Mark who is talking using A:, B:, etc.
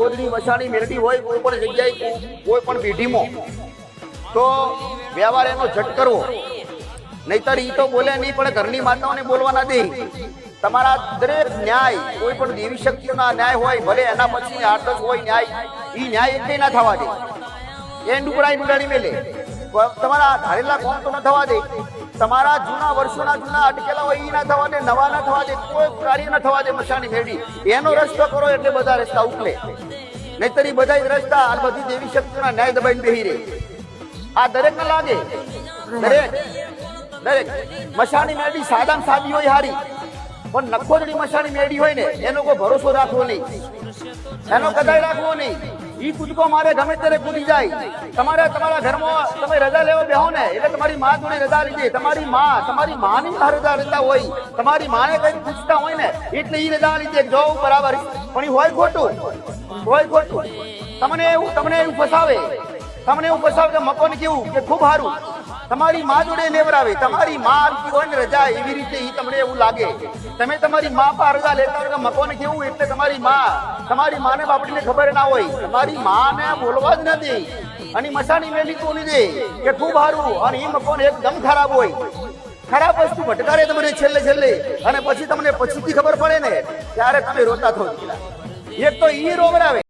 A: નખોદની વસાણી મેળવી હોય, કોઈ પણ જગ્યાએ કોઈ- પણ પેઢીમાં તો વ્યવહાર એનો ઝટ કરવો. નહીતર એ તો બોલે નહીં, પણ ઘરની માતાઓને બોલવા દે. તમારા દરેક ન્યાય, કોઈ પણ દેવી શક્તિઓના ન્યાય હોય, ભલે એના પછી આર્થક હોય ન્યાય એ ન્યાય એટલે ના થવા દે. એ ડુકડાઈ ડુડાડી મેલે. તમારા ધારેલા કોમ તો ન થવા દે. તમારા જૂના વર્ષોના જૂના અટકેલા હોય એ ના થવા દે, નવા ના થવા દે, કોઈ કાર્ય ના થવા દે મશાની મેળવી. એનો રસ્તો કરો એટલે બધા રસ્તા ઉકલે નહીતર ઈ બધા રસ્તા આ બધી દેવી શક્તિના ન્યાય દબાઈને બેહી રહે. આ દરેક ને લાગે, દરેક દરેક મશાની મેળી સાદામ સાદી હોય હારી, પણ નખોદડી મશાની મેળી હોય ને, એનો કોઈ ભરોસો રાખવો નહીં. એનો કદાય રાખવો નહીં. ઈ કૂદકો મારે ગમે ત્યારે કૂદી જાય. તમારે તમારા ઘરમાં તમે રજા લેવા બેહો ને, એટલે તમારી મા જોડે રજા લીધી. તમારી મા, તમારી માની રજા લેતા હોય, તમારી માને કઈ પૂછતા હોય ને, એટલે ઈ રજા લીધી. જો બરાબર. પણ ઈ હોય ખોટું. હોય ખોટું તમને એવું તમને એવું ફસાવે. તમને એવું ફસાવે કે મકોન કેવું? કે ખૂબ સારું. તમારી માં જોડે નેવરાવે તમારી માં આવતી હોય ને રજા, એવી રીતે એ તમને એવું લાગે. તમે તમારી માં પર રજા લેતા હોય કે મકોન કેવું? એટલે તમારી માં, તમારી માને બાપડીને ખબર ના હોય. તમારી માને બોલવા જ નથી. અને મસાની મેલી તો લીધે કે ખૂબ સારું. અને એ મકોન એકદમ ખરાબ હોય. ખરાબ વસ્તુ ભટકારે તમને છેલ્લે છેલ્લે. અને પછી તમને પછીથી ખબર પડે ને, ત્યારે તમે રોતા થો એક તો ઈ રોવરાવે